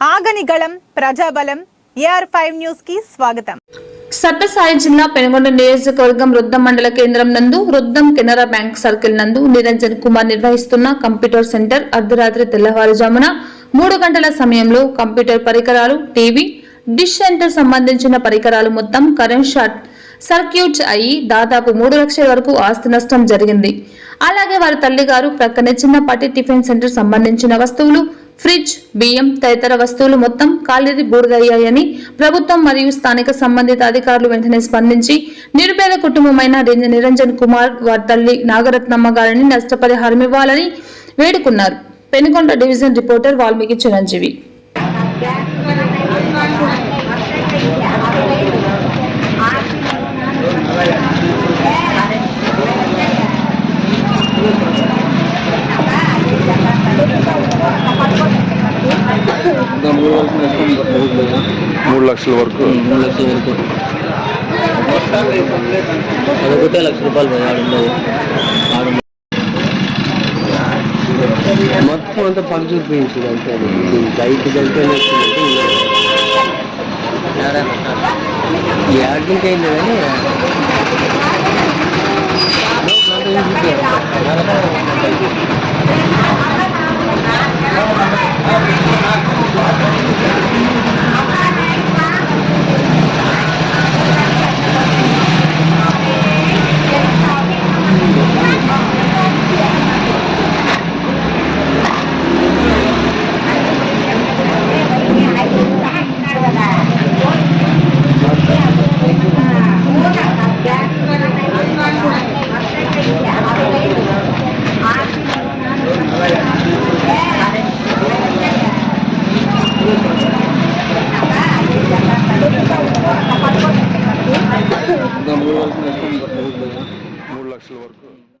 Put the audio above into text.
ఆగనిగళం ప్రజాబలం AR five న్యూస్కి స్వాగతం. సత్యసాయి జిల్లా పెనుగొండ నియోజకవర్గం రుద్దం మండల కేంద్రం నందు రుద్దం కెనరా బ్యాంక్ సర్కిల్ నందు నిరంజన్ కుమార్ నిర్వహిస్తున్న కంప్యూటర్ సెంటర్ అర్ధరాత్రి తెల్లవారుజామున మూడు గంటల సమయంలో కంప్యూటర్ పరికరాలు టీవీ డిష్ సెంటర్ సంబంధించిన పరికరాలు మొత్తం కరెంట్ షార్ట్ సర్క్యూట్ అయి దాదాపు మూడు లక్షల వరకు ఆస్తి నష్టం జరిగింది. అలాగే వారి తల్లిగారు ప్రక్కనే చిన్నపాటి టిఫిన్ సెంటర్ సంబంధించిన వస్తువులు ఫ్రిడ్జ్ బియ్యం తదితర వస్తువులు మొత్తం కాలిది బూడిదయ్యాయని ప్రభుత్వం మరియు స్థానిక సంబంధిత అధికారులు వెంటనే స్పందించి నిరుపేద కుటుంబమైన నిరంజన్ కుమార్ వారి తల్లి నాగరత్నమ్మ గారిని నష్టపరిహారం ఇవ్వాలని వేడుకున్నారు. Penukonda division reporter Valmiki Chiranjeevi. ఇంకా మూడు వరకు. మూడు లక్షల వరకు. మూడు లక్షల వరకు. అదొకటే లక్ష రూపాయలు పోయి ఆడు ఉండదు. ఆడు మొత్తం అంతా పని చూపించింది అంతే బయట ఈ యాడ్కి అయింది కానీ ఇంకా మూడు